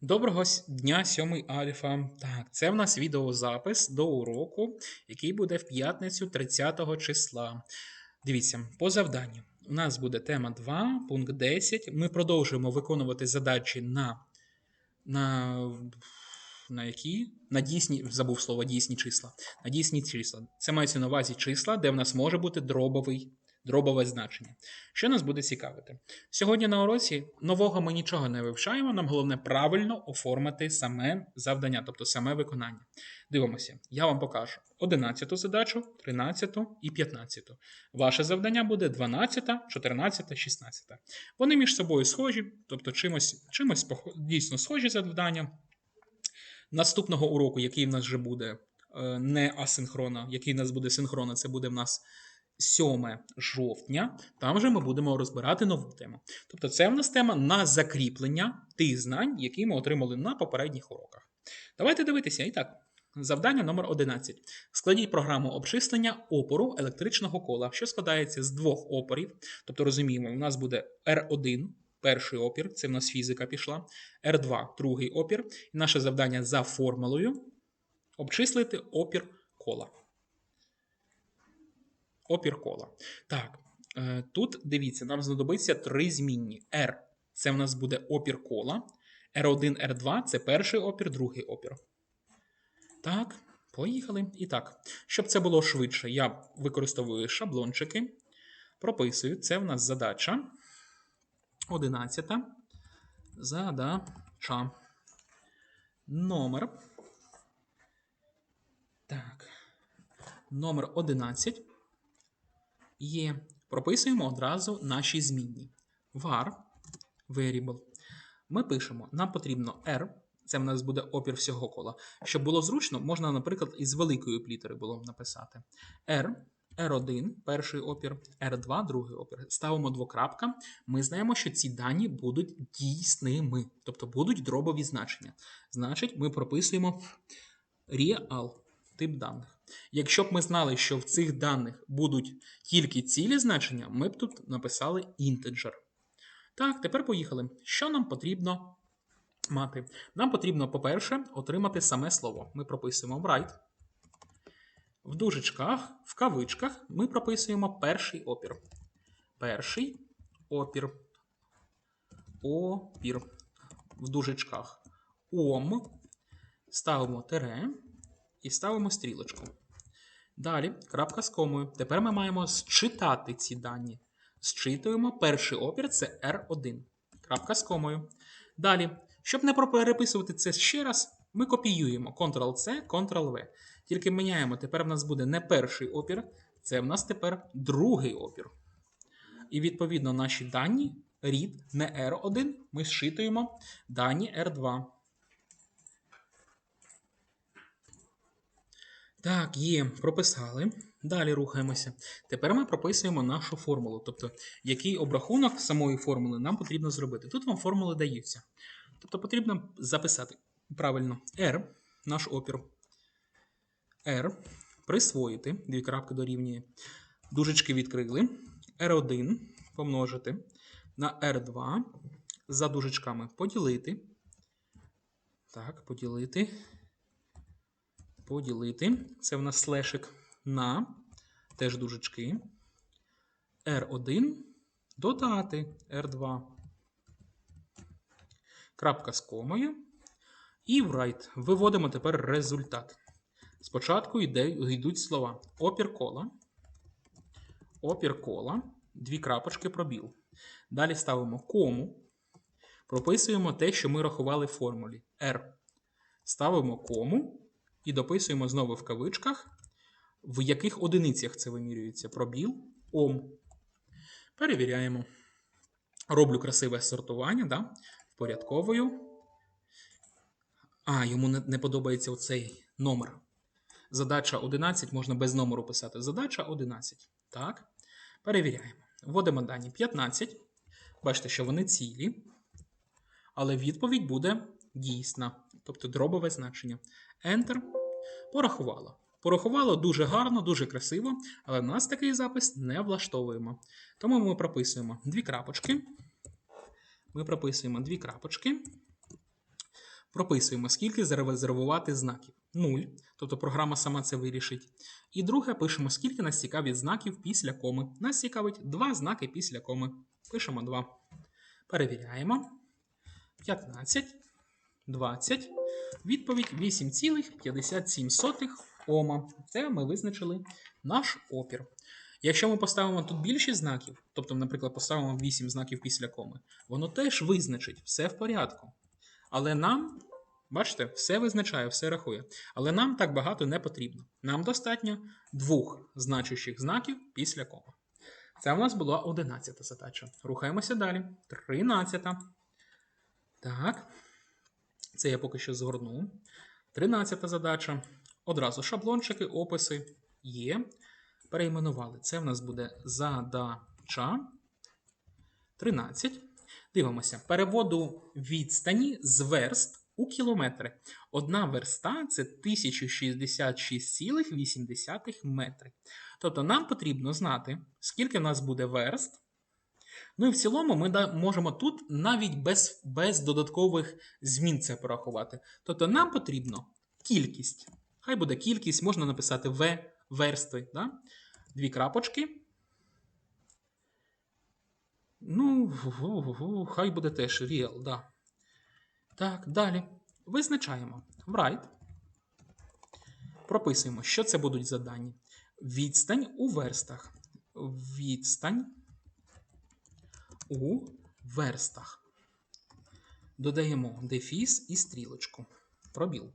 Доброго дня, сьомий альфа. Так, це в нас відеозапис до уроку, який буде в п'ятницю 30 числа. Дивіться, по завданню. У нас буде тема 2, пункт 10. Ми продовжуємо виконувати задачі на, на, на які? На дійсні, забув слово дійсні числа. На дійсні числа. Це мається на увазі числа, де в нас може бути дробовий, дробове значення. Що нас буде цікавити? Сьогодні на уроці нового ми нічого не вивчаємо. Нам головне правильно оформити саме завдання, тобто саме виконання. Дивимося, я вам покажу 11 задачу, 13 і 15. Ваше завдання буде 12, 14, 16. Вони між собою схожі, тобто чимось, чимось дійсно схожі завдання. Наступного уроку, який в нас вже буде е, не асинхронно, який в нас буде синхронно, це буде в нас 7 жовтня. Там вже ми будемо розбирати нову тему. Тобто, це в нас тема на закріплення тих знань, які ми отримали на попередніх уроках. Давайте дивитися. І так, завдання номер 11. Складіть програму обчислення опору електричного кола, що складається з двох опорів. Тобто, розуміємо, у нас буде R1. Перший опір, це в нас фізика пішла, R2 другий опір. І наше завдання за формулою обчислити опір кола. Опір кола. Так, е, тут дивіться, нам знадобиться три змінні. R це в нас буде опір кола. R1, R2 це перший опір, другий опір. Так, поїхали. І так, щоб це було швидше, я використовую шаблончики. Прописую. Це в нас задача. 11. Задача. Номер. Так. Номер 11 є. Прописуємо одразу наші змінні. var variable. Ми пишемо, нам потрібно R, це в нас буде опір всього кола. Щоб було зручно, можна, наприклад, із великої літери було написати. R, R1, перший опір, R2, другий опір. Ставимо двокрапка. Ми знаємо, що ці дані будуть дійсними, тобто будуть дробові значення. Значить, ми прописуємо real тип даних. Якщо б ми знали, що в цих даних будуть тільки цілі значення, ми б тут написали integer. Так, тепер поїхали. Що нам потрібно мати? Нам потрібно, по-перше, отримати саме слово. Ми прописуємо write. В дужечках, в кавичках ми прописуємо перший опір. Перший опір. Опір. В дужечках. Ом. Ставимо тире і ставимо стрілочку. Далі крапка з комою. Тепер ми маємо зчитати ці дані. Зчитуємо перший опір це R1. Крапка з комою. Далі, щоб не переписувати це ще раз, ми копіюємо Ctrl-C, Ctrl-V. Тільки міняємо, тепер в нас буде не перший опір, це в нас тепер другий опір. І відповідно наші дані read не R1, ми зчитуємо дані R2. Так, є, прописали. Далі рухаємося. Тепер ми прописуємо нашу формулу, тобто який обрахунок самої формули нам потрібно зробити. Тут вам формули даються. Тобто потрібно записати правильно R, наш опір. R, присвоїти, дві крапки дорівнює. Дужечки відкрили. R1 помножити на R2. За дужечками поділити. Так, поділити поділити. Це в нас слешик на теж дужечки. R1 додати R2. Крапка з комою. І в write виводимо тепер результат. Спочатку йде, йдуть слова опір кола. Опір кола. Дві крапочки пробіл. Далі ставимо кому. Прописуємо те, що ми рахували в формулі. R. Ставимо кому. І дописуємо знову в кавичках, в яких одиницях це вимірюється пробіл Ом. Перевіряємо. Роблю красиве сортування, да? впорядковую. А, йому не, подобається оцей номер. Задача 11 можна без номеру писати. Задача 11. Так. Перевіряємо. Вводимо дані 15. Бачите, що вони цілі. Але відповідь буде дійсна, тобто дробове значення. Enter. Порахувало. Порахувало дуже гарно, дуже красиво, але нас такий запис не влаштовуємо. Тому ми прописуємо дві крапочки. Ми прописуємо дві крапочки. Прописуємо, скільки зарезервувати знаків. 0, тобто програма сама це вирішить. І друге, пишемо, скільки нас цікавить знаків після коми. Нас цікавить 2 знаки після коми. Пишемо 2. Перевіряємо. 15, 20. Відповідь 8,57 Ома. Це ми визначили наш опір. Якщо ми поставимо тут більше знаків, тобто, наприклад, поставимо 8 знаків після коми, воно теж визначить, все в порядку. Але нам, бачите, все визначає, все рахує. Але нам так багато не потрібно. Нам достатньо двох значущих знаків після коми. Це у нас була 11 задача. Рухаємося далі. 13. Так. Це я поки що згорну. 13 задача. Одразу шаблончики, описи є. Перейменували. Це в нас буде задача 13. Дивимося. Переводу відстані з верст у кілометри. Одна верста це 1066,8 метри. Тобто нам потрібно знати, скільки в нас буде верст. Ну і в цілому ми можемо тут навіть без, без додаткових змін це порахувати. Тобто нам потрібно кількість. Хай буде кількість, можна написати В верстви. Да? Дві крапочки. Ну, хай буде теж real, да. Так, далі. Визначаємо write. Прописуємо, що це будуть за. Відстань у верстах. Відстань у верстах. Додаємо дефіс і стрілочку. Пробіл.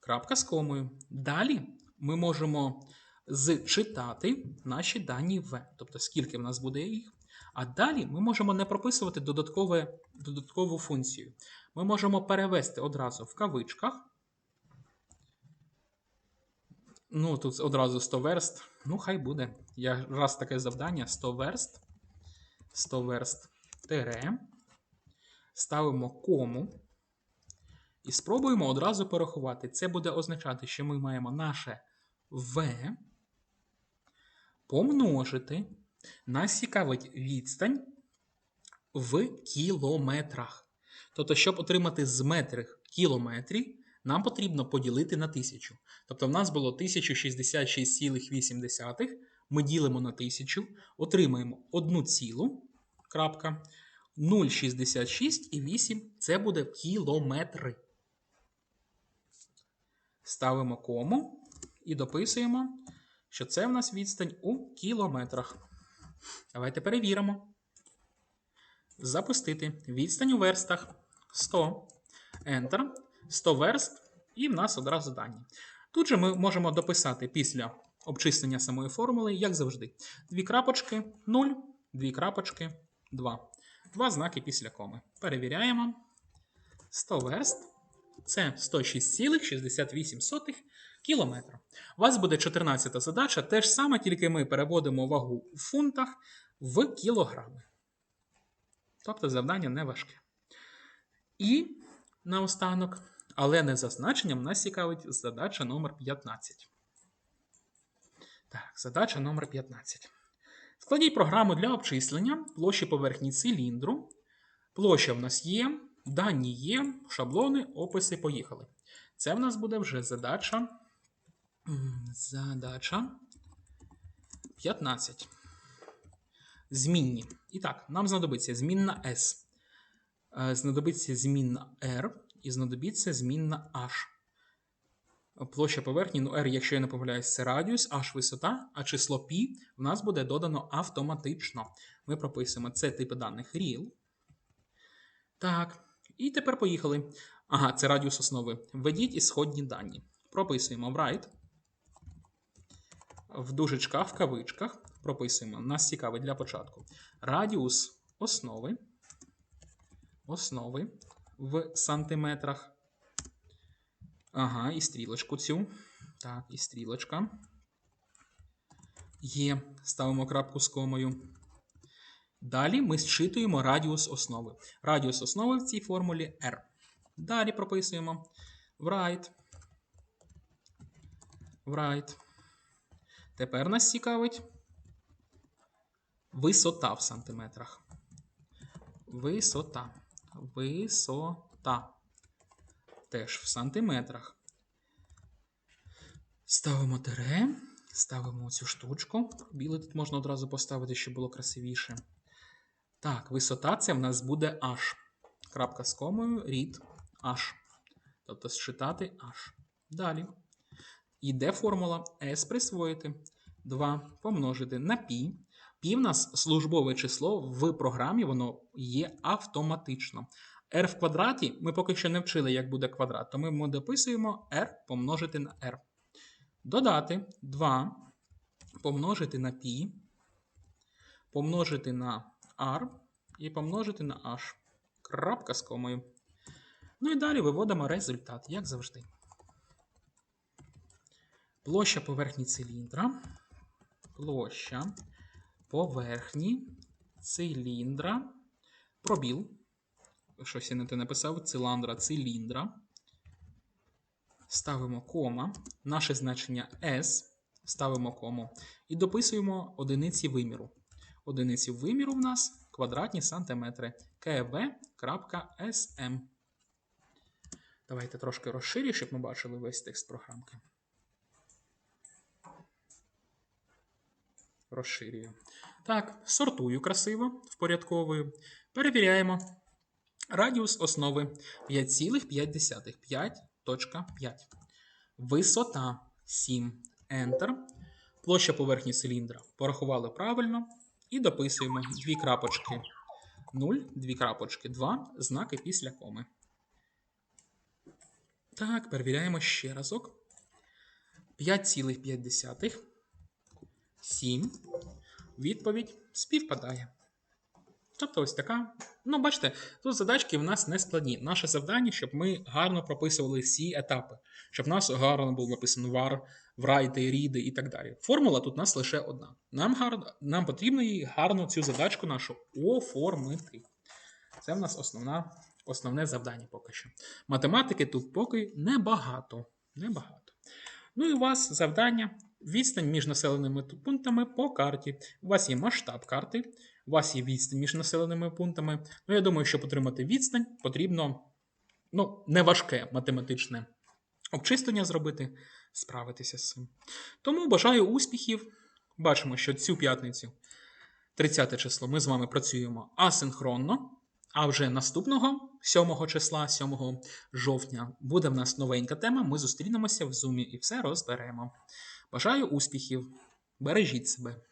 Крапка з комою. Далі ми можемо зчитати наші дані В, тобто скільки в нас буде їх. А далі ми можемо не прописувати додаткове, додаткову функцію. Ми можемо перевести одразу в кавичках. Ну, тут одразу 100 верст. Ну, хай буде. Я раз таке завдання: 100 верст. 100 верст тире. Ставимо кому. І спробуємо одразу порахувати. Це буде означати, що ми маємо наше В помножити. Нас цікавить відстань в кілометрах. Тобто, щоб отримати з метрів кілометрі, нам потрібно поділити на 1000. Тобто, в нас було 1066,8. Ми ділимо на 1000, отримаємо 1 цілу. Крапка. 0,66 і 8 це буде кілометри. Ставимо кому і дописуємо, що це в нас відстань у кілометрах. Давайте перевіримо. Запустити. Відстань у верстах 100. Enter. 100 верст. І в нас одразу дані. Тут же ми можемо дописати після обчислення самої формули, як завжди. Дві крапочки 0, дві крапочки 2. Два знаки після коми. Перевіряємо. 100 верст. Це 106,68 кілометра. У вас буде 14 задача. Те ж саме, тільки ми переводимо вагу у фунтах в кілограми. Тобто завдання не важке. І наостанок, але не за значенням, нас цікавить задача номер 15. Так, задача номер 15. Складіть програму для обчислення площі поверхні циліндру. Площа в нас є, дані є, шаблони, описи поїхали. Це в нас буде вже задача. Задача 15. Змінні. І так, нам знадобиться змінна S. Е, Знадобиться змінна R і знадобиться змінна H. Площа поверхні, ну R, якщо я не помиляюсь, це радіус, H висота, а число π в нас буде додано автоматично. Ми прописуємо це типи даних real. Так, і тепер поїхали. Ага, це радіус основи. Введіть ісходні дані. Прописуємо write. В дужечках, в кавичках. Прописуємо. Нас цікавить для початку. Радіус основи. Основи в сантиметрах. Ага, і стрілочку цю. Так, і стрілочка. Є. Ставимо крапку з комою. Далі ми зчитуємо радіус основи. Радіус основи в цій формулі R. Далі прописуємо write. Write. Тепер нас цікавить висота в сантиметрах. Висота. Висота. Теж в сантиметрах. Ставимо тире, ставимо цю штучку. Біле тут можна одразу поставити, щоб було красивіше. Так, висота це в нас буде H. Крапка з комою, рід H. Тобто считати H. Далі. Іде формула S присвоїти. 2 помножити на. Пі в нас службове число в програмі, воно є автоматично. R в квадраті ми поки що не вчили, як буде квадрат, тому ми дописуємо r помножити на r. Додати 2 помножити на π, помножити на r і помножити на h. Крапка з комою. Ну і далі виводимо результат, як завжди. Площа поверхні циліндра. Площа поверхні циліндра. Пробіл. Щось я не те написав. Циландра, циліндра. Ставимо кома. Наше значення S. Ставимо кому. І дописуємо одиниці виміру. Одиниці виміру в нас квадратні сантиметри. kv.sm. Давайте трошки розширю, щоб ми бачили весь текст програмки. Розширюю. Так, сортую красиво, впорядковую. Перевіряємо. Радіус основи 5,5. 5.5. Висота 7. Enter. Площа поверхні циліндра. Порахували правильно. І дописуємо дві крапочки 0, дві крапочки 2, знаки після коми. Так, перевіряємо ще разок. 5,5. 7. Відповідь співпадає. Тобто ось така. Ну, бачите, тут задачки в нас не складні. Наше завдання, щоб ми гарно прописували всі етапи, щоб в нас гарно було написано var, врайти, ріди і так далі. Формула тут у нас лише одна. Нам, гарно, нам потрібно її гарно цю задачку нашу оформити. Це в нас основна, основне завдання поки що. Математики тут поки небагато. небагато. Ну і у вас завдання відстань між населеними пунктами по карті. У вас є масштаб карти, у вас є відстань між населеними пунктами. Ну, я думаю, щоб отримати відстань, потрібно ну, неважке математичне обчислення зробити, справитися з цим. Тому бажаю успіхів. Бачимо, що цю п'ятницю, 30 число, ми з вами працюємо асинхронно. А вже наступного 7 числа, 7 жовтня, буде в нас новенька тема. Ми зустрінемося в зумі і все розберемо. Бажаю успіхів! Бережіть себе!